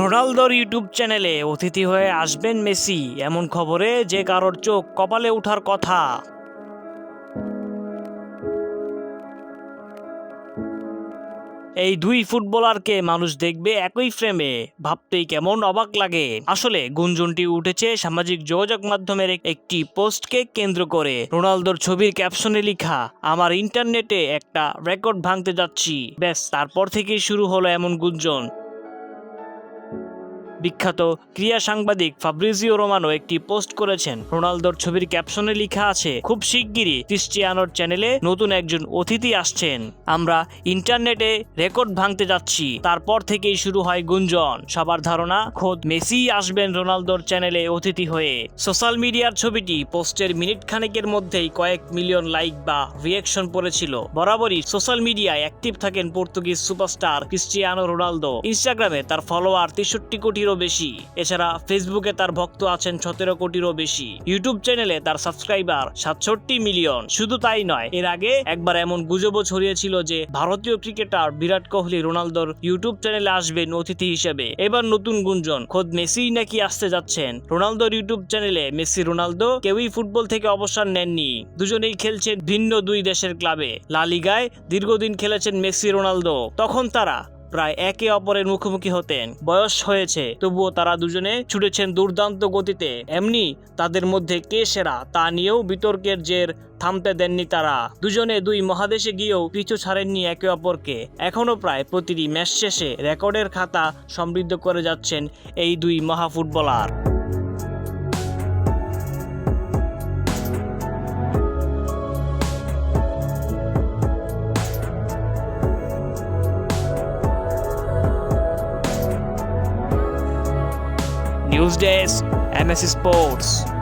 রোনালদোর ইউটিউব চ্যানেলে অতিথি হয়ে আসবেন মেসি, এমন খবরে যে কারোর চোখ কপালে ওঠার কথা। এই দুই ফুটবলারকে মানুষ দেখবে একই ফ্রেমে, ভাবতেই কেমন অবাক লাগে। আসলে গুঞ্জনটি উঠেছে সামাজিক যোগাযোগ মাধ্যমের একটি পোস্টকে কেন্দ্র করে। রোনালদোর ছবির ক্যাপশনে লেখা, আমার ইন্টারনেটে একটা রেকর্ড ভাঙতে যাচ্ছি। ব্যাস, তারপর থেকেই শুরু হলো এমন গুঞ্জন। বিখ্যাত ক্রিয়া সাংবাদিক ফাব্রিজিও রোমানো একটি পোস্ট করেছেন। রোনালদোর ছবির ক্যাপশনে লেখা আছে, খুব শিগগিরই ক্রিস্টিয়ানোর চ্যানেলে নতুন একজন অতিথি আসছেন। আমরা ইন্টারনেটে রেকর্ড ভাঙতে যাচ্ছি। তারপর থেকেই শুরু হয় গুঞ্জন। সবার ধারণা, খোদ মেসি আসবেন রোনালদোর চ্যানেলে অতিথি হয়ে। সোশ্যাল মিডিয়ার ছবিটি পোস্টের মিনিট খানেকের মধ্যেই কয়েক মিলিয়ন লাইক বা রিয়েকশন পড়েছিল। বরাবরই সোশ্যাল মিডিয়ায় অ্যাক্টিভ থাকেন পর্তুগিজ সুপারস্টার ক্রিস্টিয়ানো রোনালদো। ইনস্টাগ্রামে তার ফলোয়ার তেষট্টি কোটিরও বেশি। এছাড়া ফেসবুকে তার ভক্ত আছেন সতেরো কোটিরও বেশি। ইউটিউব চ্যানেলে তার সাবস্ক্রাইবার সাতষট্টি মিলিয়ন শুধু তাই নয়, এর আগে একবার এমন গুজবও ছড়িয়েছিল যে ভারতীয় ক্রিকেটার বিরাট কোহলি রোনালদোর ইউটিউব চ্যানেলে আসবেন অতিথি হিসেবে। এবার নতুন গুঞ্জন, খোদ মেসি নাকি আসতে যাচ্ছেন? রোনালদোর ইউটিউব চ্যানেলে মেসি রোনালদো কেউই ফুটবল থেকে অবসর নেননি। দুজনেই খেলছেন ভিন্ন দুই দেশের ক্লাবে লা লিগায় দীর্ঘদিন খেলেছেন মেসি রোনালদো। তখন তারা প্রায় একে অপরের মুখোমুখি হতেন। বয়স হয়েছে, তবুও তারা দুজনে ছুটেছেন দুর্দান্ত গতিতে। এমনি তাদের মধ্যে কে সেরা তা নিয়েও বিতর্কের জের থামতে দেননি তারা। দুজনে দুই মহাদেশে গিয়েও পিছু ছাড়েননি একে অপরকে। এখনও প্রায় প্রতিটি ম্যাচ শেষে রেকর্ডের খাতা সমৃদ্ধ করে যাচ্ছেন এই দুই মহা News Desk, Sports.